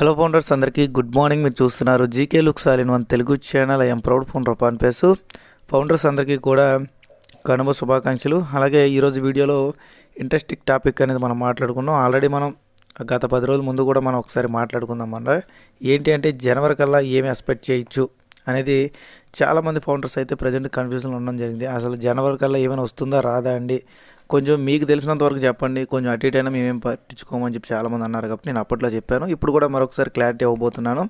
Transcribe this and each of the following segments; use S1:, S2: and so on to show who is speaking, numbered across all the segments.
S1: Hello founders అందరికీ good morning మీరు చూస్తున్నారు GK looks all in one Telugu channel I'm proud founder pan పేసు. Founders అందరికీ కూడా కనుమ శుభాకాంక్షలు. అలాగే ఈరోజు వీడియోలో ఇంట్రెస్టింగ్ టాపిక్ అనేది మనం మాట్లాడుకున్నాం. ఆల్రెడీ మనం గత పది రోజుల ముందు కూడా మనం ఒకసారి మాట్లాడుకుందాం అన్న. ఏంటి అంటే జనవరి కల్లా ఏమి ఎక్స్పెక్ట్ చేయొచ్చు? అనేది చాలామంది ఫౌండర్స్ అయితే ప్రజెంట్ కన్ఫ్యూజన్లో ఉండడం జరిగింది. అసలు జనవరి కల్లా ఏమైనా వస్తుందా రాదా అండి? కొంచెం మీకు తెలిసినంత వరకు చెప్పండి. కొంచెం అటు ఇటైనా మేమేం పట్టించుకోమని చెప్పి చాలామంది అన్నారు కాబట్టి నేను అప్పట్లో చెప్పాను. ఇప్పుడు కూడా మరొకసారి క్లారిటీ ఇవ్వబోతున్నాను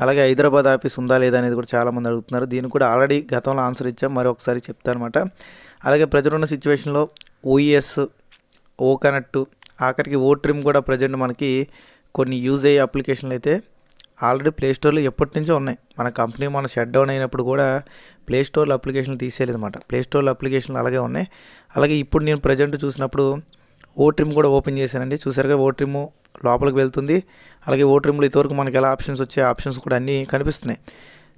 S1: అలాగే హైదరాబాద్ ఆఫీస్ ఉందా లేదా అనేది కూడా చాలామంది అడుగుతున్నారు. దీనికి కూడా ఆల్రెడీ గతంలో ఆన్సర్ ఇచ్చాం. మరొకసారి చెప్తానమాట అనమాట అలాగే ప్రజలున్న ఉన్న సిచ్యువేషన్లో ఓఈఎస్ ఓ కనెక్ట్ ఆఖరికి ఓ ట్రిమ్ కూడా ప్రజెంట్ మనకి కొన్ని యూజ్ అయ్యే అప్లికేషన్లు అయితే ఆల్రెడీ ప్లేస్టోర్లో ఎప్పటి నుంచో ఉన్నాయి. మన కంపెనీ మన షట్ డౌన్ అయినప్పుడు కూడా ప్లే స్టోర్లో అప్లికేషన్లు తీసేయలేదు అనమాట ప్లే స్టోర్లో అప్లికేషన్లు అలాగే ఉన్నాయి. అలాగే ఇప్పుడు నేను ప్రజెంట్ చూసినప్పుడు ఓ ట్రిమ్ కూడా ఓపెన్ చేశానండి. చూసారుగా ఓ ట్రిమ్ లోపలికి వెళ్తుంది. అలాగే ఓ ట్రిమ్లో ఇంతవరకు మనకి ఎలా ఆప్షన్స్ వచ్చే ఆప్షన్స్ కూడా అన్నీ కనిపిస్తున్నాయి.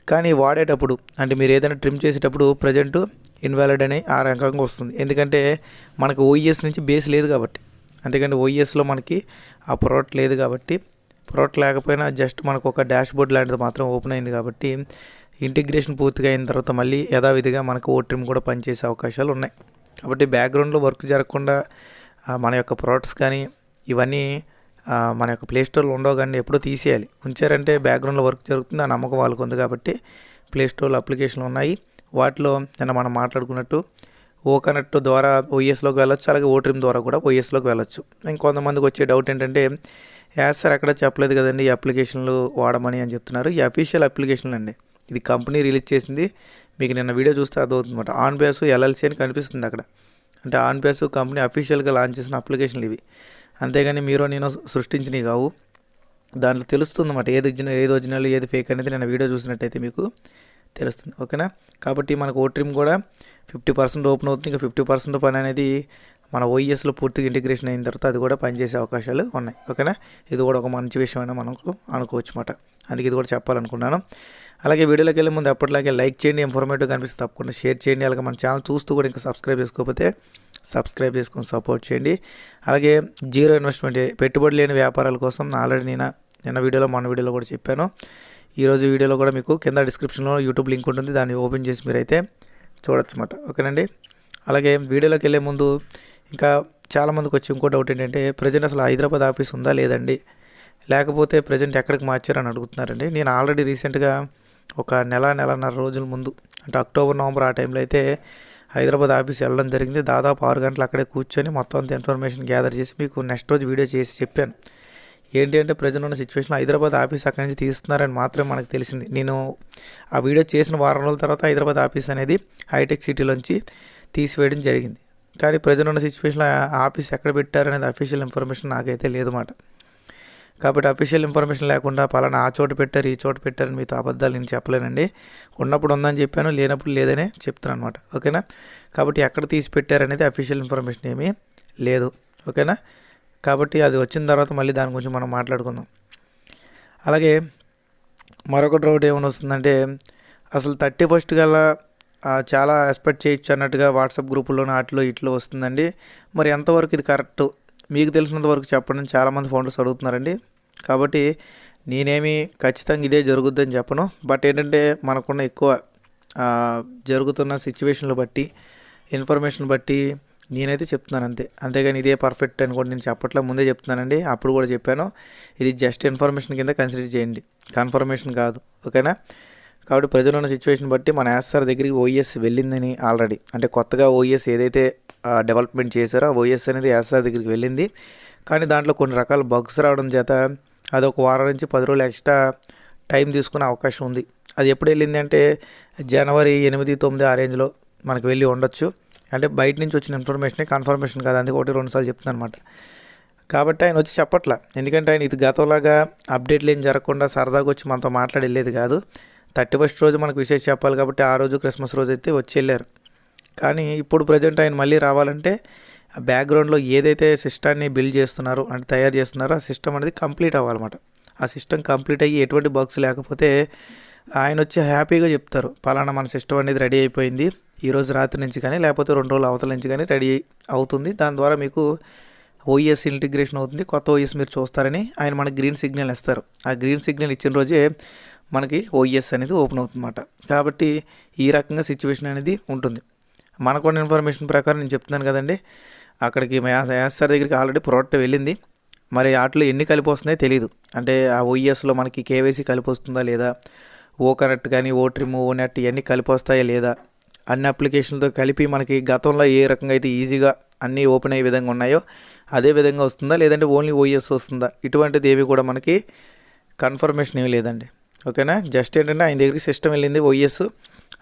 S1: కానీ వాడేటప్పుడు అంటే మీరు ఏదైనా ట్రిమ్ చేసేటప్పుడు ప్రజెంట్ ఇన్వాలిడ్ అని ఆ రకంగా వస్తుంది. ఎందుకంటే మనకు ఓఈఎస్ నుంచి బేస్ లేదు కాబట్టి. అంతేకాని ఓఈఎస్లో మనకి ఆ ప్రోడక్ట్ లేదు కాబట్టి ప్రోడక్ట్ లేకపోయినా జస్ట్ మనకు ఒక డాష్ బోర్డ్ లాంటిది మాత్రం ఓపెన్ అయింది కాబట్టి ఇంటిగ్రేషన్ పూర్తిగా అయిన తర్వాత మళ్ళీ యథావిధిగా మనకు ఓ ట్రిమ్ కూడా పనిచేసే అవకాశాలు ఉన్నాయి. కాబట్టి బ్యాక్గ్రౌండ్లో వర్క్ జరగకుండా మన యొక్క ప్రోడక్ట్స్ కానీ ఇవన్నీ మన యొక్క ప్లే స్టోర్లో ఉండవు కానీ ఎప్పుడో తీసేయాలి. ఉంచారంటే బ్యాక్గ్రౌండ్లో వర్క్ జరుగుతుంది ఆ నమ్మకం వాళ్ళకు ఉంది కాబట్టి ప్లే స్టోర్లో అప్లికేషన్లు ఉన్నాయి. వాటిలో నిన్న మనం మాట్లాడుకున్నట్టు ఓకనట్ ద్వారా ఓఎస్లోకి వెళ్ళొచ్చు అలాగే ఓ ట్రిమ్ ద్వారా కూడా ఓఎస్లోకి వెళ్ళొచ్చు. ఇంకొంతమందికి వచ్చే డౌట్ ఏంటంటే యాజ్ సార్ ఎక్కడ చెప్పలేదు కదండి ఈ అప్లికేషన్లు వాడమని అని చెప్తున్నారు. ఈ అఫీషియల్ అప్లికేషన్లు అండి. ఇది కంపెనీ రిలీజ్ చేసింది. మీకు నిన్న వీడియో చూస్తే అర్థమవుతుందన్నమాట. ఆన్ బ్యాస్ ఎల్ఎల్సి అని కనిపిస్తుంది అక్కడ. అంటే ఆన్ బ్యాస్ కంపెనీ అఫీషియల్గా లాంచ్ చేసిన అప్లికేషన్లు ఇవి. అంతేగాని మీరు నేను సృష్టించినవి కావు. దాంట్లో తెలుస్తుంది అన్నమాట ఏది ఒరిజినల్ ఏది ఒరిజినల్ ఏది ఫేక్ అనేది నేను వీడియో చూసినట్టయితే మీకు తెలుస్తుంది. ఓకేనా? కాబట్టి మనకు ఓ కూడా ఫిఫ్టీ పర్సెంట్ ఓపెన్ అవుతుంది. ఇంకా ఫిఫ్టీ పర్సెంట్ పని అనేది మన ఓఈఎస్లో పూర్తిగా ఇంటిగ్రేషన్ అయిన తర్వాత అది కూడా పనిచేసే అవకాశాలు ఉన్నాయి. ఓకేనా? ఇది కూడా ఒక మంచి విషయం అయినా మనకు అనుకోవచ్చు అన్నమాట అందుకే ఇది కూడా చెప్పాలనుకున్నాను. అలాగే వీడియోలోకి వెళ్ళే ముందు అప్పటిలాగే లైక్ చేయండి ఇన్ఫర్మేటివ్ కనిపిస్తే తప్పకుండా షేర్ చేయండి. అలాగే మన ఛానల్ చూస్తూ కూడా ఇంకా సబ్స్క్రైబ్ చేసుకోకపోతే సబ్స్క్రైబ్ చేసుకొని సపోర్ట్ చేయండి. అలాగే జీరో ఇన్వెస్ట్మెంట్ పెట్టుబడి లేని వ్యాపారాల కోసం ఆల్రెడీ నేను నిన్న వీడియోలో మన వీడియోలో కూడా చెప్పాను. ఈరోజు వీడియోలో కూడా మీకు కింద డిస్క్రిప్షన్లో యూట్యూబ్ లింక్ ఉంటుంది. దాన్ని ఓపెన్ చేసి మీరైతే చూడొచ్చు అన్నమాట ఓకేనండి? అలాగే వీడియోలోకి వెళ్ళే ముందు ఇంకా చాలామందికి వచ్చి ఇంకో డౌట్ ఏంటంటే ప్రజెంట్ అసలు హైదరాబాద్ ఆఫీస్ ఉందా లేదండి? లేకపోతే ప్రజెంట్ ఎక్కడికి మార్చారని అడుగుతున్నారండి. నేను ఆల్రెడీ రీసెంట్గా ఒక నెల నెలన్నర రోజుల ముందు అంటే అక్టోబర్ నవంబర్ ఆ టైంలో అయితే హైదరాబాద్ ఆఫీస్ వెళ్ళడం జరిగింది. దాదాపు ఆరు గంటలు అక్కడే కూర్చొని మొత్తం అంత ఇన్ఫర్మేషన్ గ్యాదర్ చేసి మీకు నెక్స్ట్ రోజు వీడియో చేసి చెప్పాను. ఏంటి అంటే ప్రజెంట్ ఉన్న సిచ్యువేషన్ హైదరాబాద్ ఆఫీస్ అక్కడి నుంచి తీస్తున్నారని మాత్రమే మనకు తెలిసింది. నేను ఆ వీడియో చేసిన వారం రోజుల తర్వాత హైదరాబాద్ ఆఫీస్ అనేది హైటెక్ సిటీలోంచి తీసివేయడం జరిగింది. కానీ ప్రజలున్న ఉన్న సిచ్యువేషన్లో ఆఫీస్ ఎక్కడ పెట్టారనేది అఫీషియల్ ఇన్ఫర్మేషన్ నాకైతే లేదు మాట. కాబట్టి అఫీషియల్ ఇన్ఫర్మేషన్ లేకుండా పలానా ఆ చోటు పెట్టారు ఈ చోట పెట్టారని మీతో అబద్ధాలు నేను చెప్పలేనండి. ఉన్నప్పుడు ఉందని చెప్పాను లేనప్పుడు లేదనే చెప్తాను అనమాట ఓకేనా? కాబట్టి ఎక్కడ తీసి పెట్టారనేది అఫీషియల్ ఇన్ఫర్మేషన్ ఏమీ లేదు. ఓకేనా? కాబట్టి అది వచ్చిన తర్వాత మళ్ళీ దాని గురించి మనం మాట్లాడుకుందాం. అలాగే మరొక డౌట్ ఏమైనా వస్తుందంటే అసలు థర్టీ ఫస్ట్ గల చాలా ఎక్స్పెక్ట్ చేయొచ్చు అన్నట్టుగా వాట్సాప్ గ్రూపుల్లోనే అట్లో ఇట్లో వస్తుందండి. మరి ఎంతవరకు ఇది కరెక్ట్ మీకు తెలిసినంత వరకు చెప్పండి. చాలామంది ఫౌండర్స్ అడుగుతున్నారండి కాబట్టి నేనేమి ఖచ్చితంగా ఇదే జరుగుద్దని చెప్పను. బట్ ఏంటంటే మనకున్న ఎక్కువ జరుగుతున్న సిచ్యువేషన్లు బట్టి ఇన్ఫర్మేషన్ బట్టి నేనైతే చెప్తున్నాను అంతే. అంతేగాని ఇదే పర్ఫెక్ట్ అని కూడా నేను చెప్పట్లే ముందే చెప్తున్నానండి. అప్పుడు కూడా చెప్పాను. ఇది జస్ట్ ఇన్ఫర్మేషన్ కింద కన్సిడర్ చేయండి. కన్ఫర్మేషన్ కాదు. ఓకేనా? కాబట్టి ప్రజలు ఉన్న సిచ్యువేషన్ బట్టి మన యాస్ఆర్ దగ్గరికి ఓఎస్ వెళ్ళిందని ఆల్రెడీ అంటే కొత్తగా ఓఎస్ ఏదైతే డెవలప్మెంట్ చేశారో ఆ అనేది యాస్ఆర్ దగ్గరికి వెళ్ళింది. కానీ దాంట్లో కొన్ని రకాల బగ్స్ రావడం చేత అది ఒక వారం నుంచి పది రోజులు ఎక్స్ట్రా టైం తీసుకునే అవకాశం ఉంది. అది ఎప్పుడు వెళ్ళింది అంటే జనవరి ఎనిమిది తొమ్మిది ఆ రేంజ్లో మనకు వెళ్ళి ఉండొచ్చు. అంటే బయట నుంచి వచ్చిన ఇన్ఫర్మేషనే కన్ఫర్మేషన్ కాదు. అందుకే ఒకటి రెండు సార్లు చెప్తున్నాను అనమాట కాబట్టి ఆయన వచ్చి చెప్పట్లా. ఎందుకంటే ఆయన ఇది గతంలాగా అప్డేట్లు ఏం జరగకుండా సరదాగా వచ్చి మనతో మాట్లాడి వెళ్ళేది కాదు. థర్టీ ఫస్ట్ రోజు మనకు విషయం చెప్పాలి కాబట్టి ఆ రోజు క్రిస్మస్ రోజు అయితే వచ్చి వెళ్ళారు. కానీ ఇప్పుడు ప్రజెంట్ ఆయన మళ్ళీ రావాలంటే ఆ బ్యాక్గ్రౌండ్లో ఏదైతే సిస్టాన్ని బిల్డ్ చేస్తున్నారో అంటే తయారు చేస్తున్నారో ఆ సిస్టమ్ అనేది కంప్లీట్ అవ్వాలన్నమాట. ఆ సిస్టమ్ కంప్లీట్ అయ్యి ఎటువంటి బగ్స్ లేకపోతే ఆయన వచ్చి హ్యాపీగా చెప్తారు. పలానా మన సిస్టమ్ అనేది రెడీ అయిపోయింది. ఈ రోజు రాత్రి నుంచి కానీ లేకపోతే రెండు రోజులు అవతల నుంచి కానీ రెడీ అవుతుంది. దాని ద్వారా మీకు ఓఎస్ ఇంటిగ్రేషన్ అవుతుంది. కొత్త ఓఎస్ మీరు చూస్తారని ఆయన మనకి గ్రీన్ సిగ్నల్ ఇస్తారు. ఆ గ్రీన్ సిగ్నల్ ఇచ్చిన రోజే మనకి ఓఎస్ అనేది ఓపెన్ అవుతుందన్నమాట. కాబట్టి ఈ రకంగా సిచ్యువేషన్ అనేది ఉంటుంది. మనకున్న ఇన్ఫర్మేషన్ ప్రకారం నేను చెప్తున్నాను కదండి. అక్కడికి మా యాస్ సార్ దగ్గరికి ఆల్రెడీ ప్రోడక్ట్ వెళ్ళింది. మరి వాటిలో ఎన్ని కలిపి వస్తున్నాయో తెలియదు అంటే ఆ ఓఈఎస్లో మనకి కేవైసీ కలిపి వస్తుందా లేదా? ఓ కనెక్ట్ కానీ ఓ ట్రిమ్ ఓ నెట్ ఇవన్నీ కలిపి వస్తాయా లేదా? అన్ని అప్లికేషన్లతో కలిపి మనకి గతంలో ఏ రకంగా అయితే ఈజీగా అన్నీ ఓపెన్ అయ్యే విధంగా ఉన్నాయో అదే విధంగా వస్తుందా? లేదంటే ఓన్లీ ఓఈఎస్ వస్తుందా? ఇటువంటిది ఏవి కూడా మనకి కన్ఫర్మేషన్ ఏమీ లేదండి. ఓకేనా? జస్ట్ ఏంటంటే ఆయన దగ్గరికి సిస్టమ్ వెళ్ళింది ఓఎస్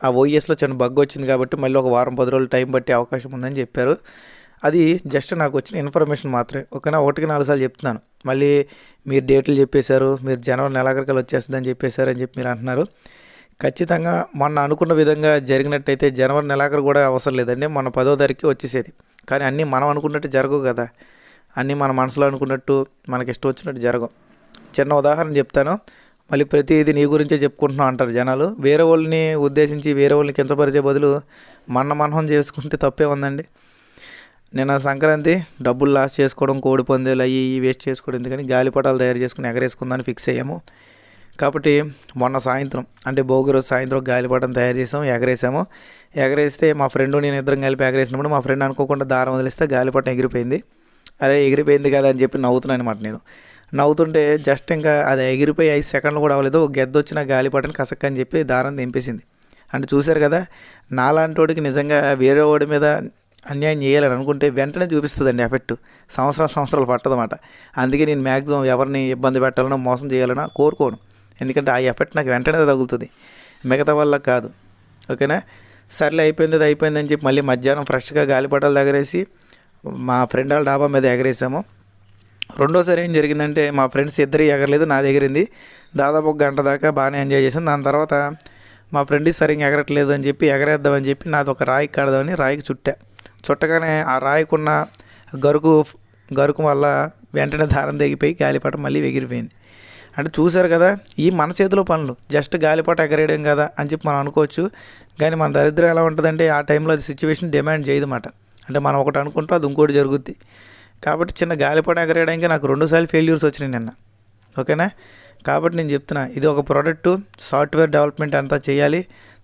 S1: ఆ ఓఎస్లో చిన్న బగ్ వచ్చింది కాబట్టి మళ్ళీ ఒక వారం పది రోజులు టైం పట్టే అవకాశం ఉందని చెప్పారు. అది జస్ట్ నాకు వచ్చిన ఇన్ఫర్మేషన్ మాత్రమే. ఓకేనా? ఒకటికి నాలుగు సార్లు చెప్తున్నాను. మళ్ళీ మీరు డేట్లు చెప్పేశారు మీరు జనవరి నెలాఖరికల్ వచ్చేస్తుందని చెప్పేశారు అని చెప్పి మీరు అంటున్నారు. ఖచ్చితంగా మొన్న అనుకున్న విధంగా జరిగినట్టయితే జనవరి నెలాఖరు కూడా అవసరం లేదండి. మొన్న పదో తారీఖు వచ్చేసేది. కానీ అన్నీ మనం అనుకున్నట్టు జరగవు కదా. అన్నీ మన మనసులో అనుకున్నట్టు మనకి ఇష్టం వచ్చినట్టు జరగవు. చిన్న ఉదాహరణ చెప్తాను. మళ్ళీ ప్రతిదీ నీ గురించే చెప్పుకుంటున్నావు అంటారు జనాలు. వేరే వాళ్ళని ఉద్దేశించి వేరే వాళ్ళని కించపరిచే బదులు మన మనహం చేసుకుంటే తప్పే ఉందండి. నేను ఆ సంక్రాంతి డబ్బులు లాస్ చేసుకోవడం కోడి పందేలు అవి ఇవి వేస్ట్ చేసుకోవడం ఎందుకని గాలిపటాలు తయారు చేసుకుని ఎగరేసుకుందామని ఫిక్స్ అయ్యాము. కాబట్టి మొన్న సాయంత్రం అంటే భోగి రోజు సాయంత్రం గాలిపటం తయారు చేసాము ఎగరేసాము. ఎగరేస్తే మా ఫ్రెండ్ నేను ఇద్దరం కలిపి ఎగరేసినప్పుడు మా ఫ్రెండ్ అనుకోకుండా దారం వదిలిస్తే గాలిపటం ఎగిరిపోయింది. అరే ఎగిరిపోయింది కదా అని చెప్పి నవ్వుతున్నాను అనమాట నేను. నవ్వుతుంటే జస్ట్ ఇంకా అది ఎగిరిపోయి ఐదు సెకండ్లు కూడా అవ్వలేదు. ఒక గెద్ద వచ్చిన గాలిపటని కసక్క అని చెప్పి దారం దింపేసింది అంటే చూశారు కదా నాలాంటి వాడికి నిజంగా వేరే వాడి మీద అన్యాయం చేయాలని అనుకుంటే వెంటనే చూపిస్తుందండి ఎఫెక్ట్. సంవత్సరం సంవత్సరాలు పట్టదన్నమాట. అందుకే నేను మ్యాక్సిమం ఎవరిని ఇబ్బంది పెట్టాలనో మోసం చేయాలనో కోరుకోను. ఎందుకంటే ఆ ఎఫెక్ట్ నాకు వెంటనే తగులుతుంది. మిగతా వల్ల కాదు. ఓకేనా? సర్లే అయిపోయింది అది అయిపోయిందని చెప్పి మళ్ళీ మధ్యాహ్నం ఫ్రెష్గా గాలిపటాలు ఎగరేసి మా ఫ్రెండ్ వాళ్ళ డాబా మీద ఎగరేసాము. రెండోసారి ఏం జరిగిందంటే మా ఫ్రెండ్స్ ఇద్దరు ఎగరలేదు నా దగ్గరింది. దాదాపు ఒక గంట దాకా బాగానే ఎంజాయ్ చేసాను దాని తర్వాత మా ఫ్రెండ్ సరిగ్గా ఎగరట్లేదు అని చెప్పి ఎగరేద్దామని చెప్పి నాది ఒక రాయికి కడదామని రాయికి చుట్టా. చుట్టగానే ఆ రాయికున్న గరుకు గరుకు వల్ల వెంటనే దారం తెగిపోయి గాలిపటం మళ్ళీ ఎగిరిపోయింది. అంటే చూశారు కదా ఈ మన చేతిలో పనులు. జస్ట్ గాలిపట ఎగరేయడం కదా అని చెప్పి మనం అనుకోవచ్చు. కానీ మన దరిద్రం ఎలా ఉంటుందంటే ఆ టైంలో అది సిచ్యువేషన్ డిమాండ్ చేయదన్నమాట. అంటే మనం ఒకటి అనుకుంటూ అది ఇంకోటి జరుగుద్ది. కాబట్టి చిన్న గాలిపట ఎగరేయడానికి నాకు రెండుసార్లు ఫెయిల్యూర్స్ వచ్చినాయి నిన్న. ఓకేనా? కాబట్టి నేను చెప్తున్నా ఇది ఒక ప్రోడక్ట్ సాఫ్ట్వేర్ డెవలప్మెంట్ అంతా చేయాలి.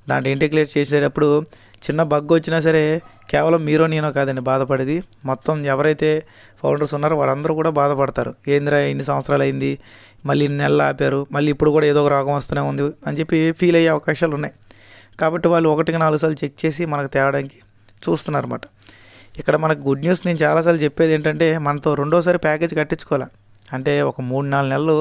S1: దాంట్లో ఇంటిగ్రేట్ చేసేటప్పుడు చిన్న బగ్ వచ్చినా సరే కేవలం మీరో నేనో కాదండి బాధపడేది. మొత్తం ఎవరైతే ఫౌండర్స్ ఉన్నారో వారందరూ కూడా బాధపడతారు. ఏందిరా ఇన్ని సంవత్సరాలు అయింది మళ్ళీ ఇన్ని నెలలు ఆపారు మళ్ళీ ఇప్పుడు కూడా ఏదో ఒక రోగం వస్తూనే ఉంది అని చెప్పి ఫీల్ అయ్యే అవకాశాలు ఉన్నాయి. కాబట్టి వాళ్ళు ఒకటికి నాలుగు సార్లు చెక్ చేసి మనకు తేవడానికి చూస్తున్నారన్నమాట. ఇక్కడ మనకు గుడ్ న్యూస్ నేను చాలాసార్లు చెప్పేది ఏంటంటే మనతో రెండోసారి ప్యాకేజ్ కట్టించుకోవాలి. అంటే ఒక మూడు నాలుగు నెలలు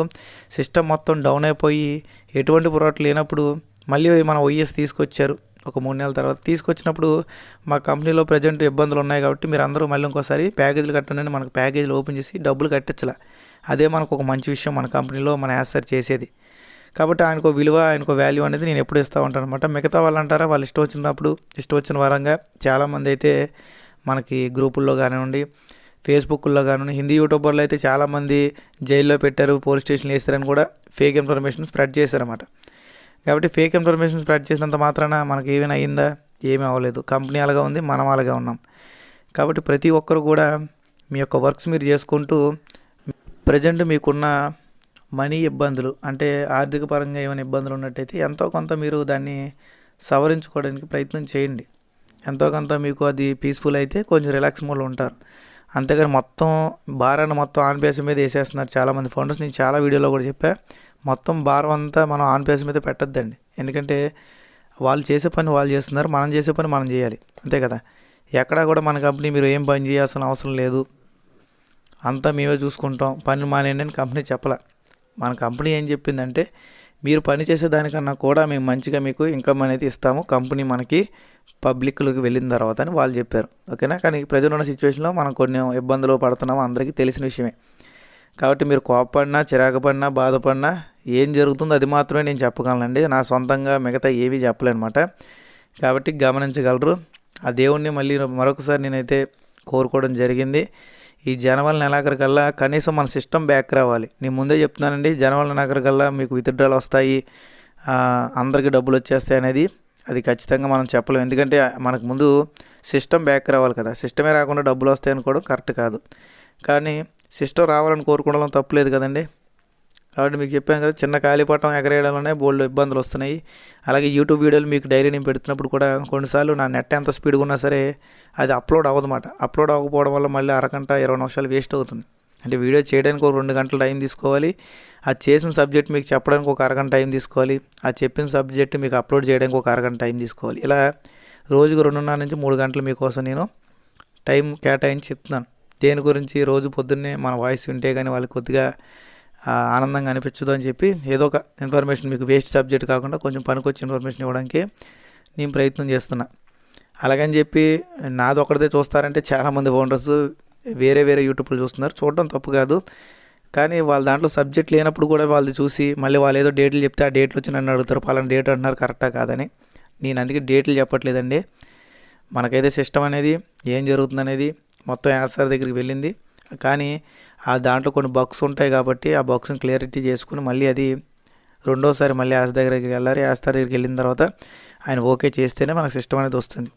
S1: సిస్టమ్ మొత్తం డౌన్ అయిపోయి ఎటువంటి ప్రోడక్ట్ లేనప్పుడు మళ్ళీ మన ఓఎస్ తీసుకొచ్చారు. ఒక మూడు నెలల తర్వాత తీసుకొచ్చినప్పుడు మా కంపెనీలో ప్రజెంట్ ఇబ్బందులు ఉన్నాయి కాబట్టి మీరు అందరూ మళ్ళీ ఇంకోసారి ప్యాకేజీలు కట్టండి మనకు ప్యాకేజీలు ఓపెన్ చేసి డబ్బులు కట్టించాల. అదే మనకు ఒక మంచి విషయం మన కంపెనీలో మన యాసర్ చేసేది. కాబట్టి ఆయనకు విలువ ఆయనకు వాల్యూ అనేది నేను ఎప్పుడు ఇస్తూ ఉంటాను అనమాట మిగతా వాళ్ళు అంటారా వాళ్ళు ఇష్టం వచ్చినప్పుడు ఇష్టం వచ్చిన వరంగా చాలామంది అయితే మనకి గ్రూపుల్లో కానివ్వండి ఫేస్బుక్లో కానివ్వండి హిందీ యూట్యూబర్లు అయితే చాలామంది జైల్లో పెట్టారు పోలీస్ స్టేషన్లో వేస్తారని కూడా ఫేక్ ఇన్ఫర్మేషన్ స్ప్రెడ్ చేశారన్నమాట. కాబట్టి ఫేక్ ఇన్ఫర్మేషన్ స్ప్రెడ్ చేసినంత మాత్రాన మనకి ఏమైనా అయిందా ఏమీ అవ్వలేదు. కంపెనీ అలాగా ఉంది మనం అలాగా ఉన్నాం. కాబట్టి ప్రతి ఒక్కరు కూడా మీ యొక్క వర్క్స్ మీరు చేసుకుంటూ ప్రజెంట్ మీకున్న మనీ ఇబ్బందులు అంటే ఆర్థిక పరంగా ఏమైనా ఇబ్బందులు ఉన్నట్టయితే ఎంతో కొంత మీరు దాన్ని సవరించుకోవడానికి ప్రయత్నం చేయండి. ఎంతో కొంత మీకు అది పీస్ఫుల్ అయితే కొంచెం రిలాక్స్ మోడ్లో ఉంటారు. అంతేగాని మొత్తం భారాన్ని మొత్తం ఆన్ బేస్ మీద వేసేస్తున్నారు చాలామంది ఫౌండర్స్ నేను చాలా వీడియోలో కూడా చెప్పా మొత్తం భారం అంతా మనం ఆన్ బేస్ మీద పెట్టద్దండి. ఎందుకంటే వాళ్ళు చేసే పని వాళ్ళు చేస్తున్నారు మనం చేసే పని మనం చేయాలి. అంతే కదా? ఎక్కడా కూడా మన కంపెనీ మీరు ఏం పని చేయాల్సిన అవసరం లేదు. అంతా మేమే చూసుకుంటాం. పని మానేయండి అని కంపెనీ చెప్పలే. మన కంపెనీ ఏం చెప్పిందంటే మీరు పని చేసే దానికన్నా కూడా మేము మంచిగా మీకు ఇన్కమ్ అనేది ఇస్తాము. కంపెనీ మనకి పబ్లిక్లోకి వెళ్ళిన తర్వాత అని వాళ్ళు చెప్పారు. ఓకేనా? కానీ ప్రజలు ఉన్న సిచ్యువేషన్లో మనం కొన్ని ఇబ్బందులు పడుతున్నాము అందరికీ తెలిసిన విషయమే. కాబట్టి మీరు కోపడినా చిరాకు పడినా బాధపడినా ఏం జరుగుతుందో అది మాత్రమే నేను చెప్పగలనండి. నా సొంతంగా మిగతా ఏమీ చెప్పలేనమాట. కాబట్టి గమనించగలరు. ఆ దేవుణ్ణి మళ్ళీ మరొకసారి నేనైతే కోరుకోవడం జరిగింది. ఈ జనవరి నెలాఖరికల్లా కనీసం మన సిస్టమ్ బ్యాక్ రావాలి. నేను ముందే చెప్తున్నానండి జనవరి నెలాఖరికల్లా మీకు విత్డ్రాలు వస్తాయి. అందరికీ డబ్బులు వచ్చేస్తాయి అనేది అది ఖచ్చితంగా మనం చెప్పలేం. ఎందుకంటే మనకు ముందు సిస్టమ్ బ్యాక్ రావాలి కదా. సిస్టమే రాకుండా డబ్బులు వస్తాయి అనుకోవడం కరెక్ట్ కాదు. కానీ సిస్టమ్ రావాలని కోరుకోవడం తప్పులేదు కదండి. కాబట్టి మీకు చెప్పాను కదా చిన్న కాలిపటం ఎగరేయడంలోనే బోల్డ్ ఇబ్బందులు వస్తున్నాయి. అలాగే యూట్యూబ్ వీడియోలు మీకు డైరీ నేను పెడుతున్నప్పుడు కూడా కొన్నిసార్లు నా నెట్ ఎంత స్పీడ్గా ఉన్నా సరే అది అప్లోడ్ అవ్వదన్నమాట అప్లోడ్ అవ్వకపోవడం వల్ల మళ్ళీ అరగంట ఇరవై నిమిషాలు వేస్ట్ అవుతుంది. అంటే వీడియో చేయడానికి ఒక రెండు గంటల టైం తీసుకోవాలి. అది చేసిన సబ్జెక్ట్ మీకు చెప్పడానికి ఒక అరగంట టైం తీసుకోవాలి. ఆ చెప్పిన సబ్జెక్ట్ మీకు అప్లోడ్ చేయడానికి ఒక అరగంట టైం తీసుకోవాలి. ఇలా రోజుకు రెండున్నర నుంచి మూడు గంటలు మీకోసం నేను టైం కేటాయించి చెప్తున్నాను. దేని గురించి రోజు పొద్దున్నే మన వాయిస్ వింటే కానీ వాళ్ళకి కొద్దిగా ఆనందంగా అనిపించదు అని చెప్పి ఏదో ఒక ఇన్ఫర్మేషన్ మీకు వేస్ట్ సబ్జెక్ట్ కాకుండా కొంచెం పనికొచ్చే ఇన్ఫర్మేషన్ ఇవ్వడానికి నేను ప్రయత్నం చేస్తున్నా. అలాగని చెప్పి నాది ఒకటిదే చూస్తారంటే చాలామంది ఓనర్స్ వేరే వేరే యూట్యూబ్లు చూస్తున్నారు. చూడడం తప్పు కాదు. కానీ వాళ్ళ దాంట్లో సబ్జెక్ట్ లేనప్పుడు కూడా వాళ్ళు చూసి మళ్ళీ వాళ్ళు ఏదో డేట్లు చెప్తే ఆ డేట్లు వచ్చి నన్ను అడుగుతారు. పలానా డేట్ అంటున్నారు. కరెక్టా కాదని. నేను అందుకే డేట్లు చెప్పట్లేదండి. మనకైతే సిస్టమ్ అనేది ఏం జరుగుతుంది అనేది మొత్తం యాసర్ దగ్గరికి వెళ్ళింది. కానీ ఆ దాంట్లో కొన్ని బగ్స్ ఉంటాయి కాబట్టి ఆ బగ్స్ని క్లియరిటీ చేసుకుని మళ్ళీ అది రెండోసారి మళ్ళీ యాస్ దగ్గరికి వెళ్ళాలి. యాస్ దగ్గరికి వెళ్ళిన తర్వాత ఆయన ఓకే చేస్తేనే మనకు సిస్టమ్ అనేది వస్తుంది.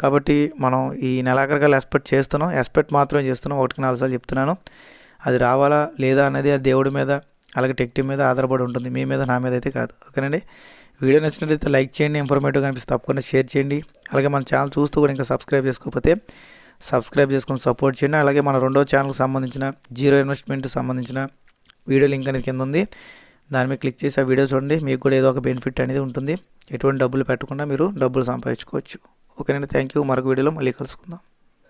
S1: కాబట్టి మనం ఈ నెలాఖరికల్ ఎక్స్పెక్ట్ చేస్తున్నాం. ఎక్స్పెక్ట్ మాత్రమే చేస్తున్నాం. ఒకటికి నాలుగు సార్లు చెప్తున్నాను. అది రావాలా లేదా అనేది ఆ దేవుడి మీద అలాగే టెక్ మీద ఆధారపడి ఉంటుంది. మీ మీద నా మీద అయితే కాదు. ఓకేనండి? వీడియో నచ్చినట్లయితే లైక్ చేయండి. ఇన్ఫర్మేటివ్ కనిపిస్తే తప్పకుండా షేర్ చేయండి. అలాగే మన ఛానల్ చూస్తూ కూడా ఇంకా సబ్స్క్రైబ్ చేసుకోకపోతే సబ్స్క్రైబ్ చేసుకొని సపోర్ట్ చేయండి. అలాగే మన రెండో ఛానల్కి సంబంధించిన జీరో ఇన్వెస్ట్మెంట్ సంబంధించిన వీడియో లింక్ అనేది కింద ఉంది. దాని మీద క్లిక్ చేసి ఆ వీడియో చూడండి. మీకు కూడా ఏదో ఒక బెనిఫిట్ అనేది ఉంటుంది. ఎటువంటి డబ్బులు పెట్టకుండా మీరు డబ్బులు సంపాదించుకోవచ్చు. ఓకేనండి థ్యాంక్ యూ. మరొక వీడియోలో మళ్ళీ కలుసుకుందాం.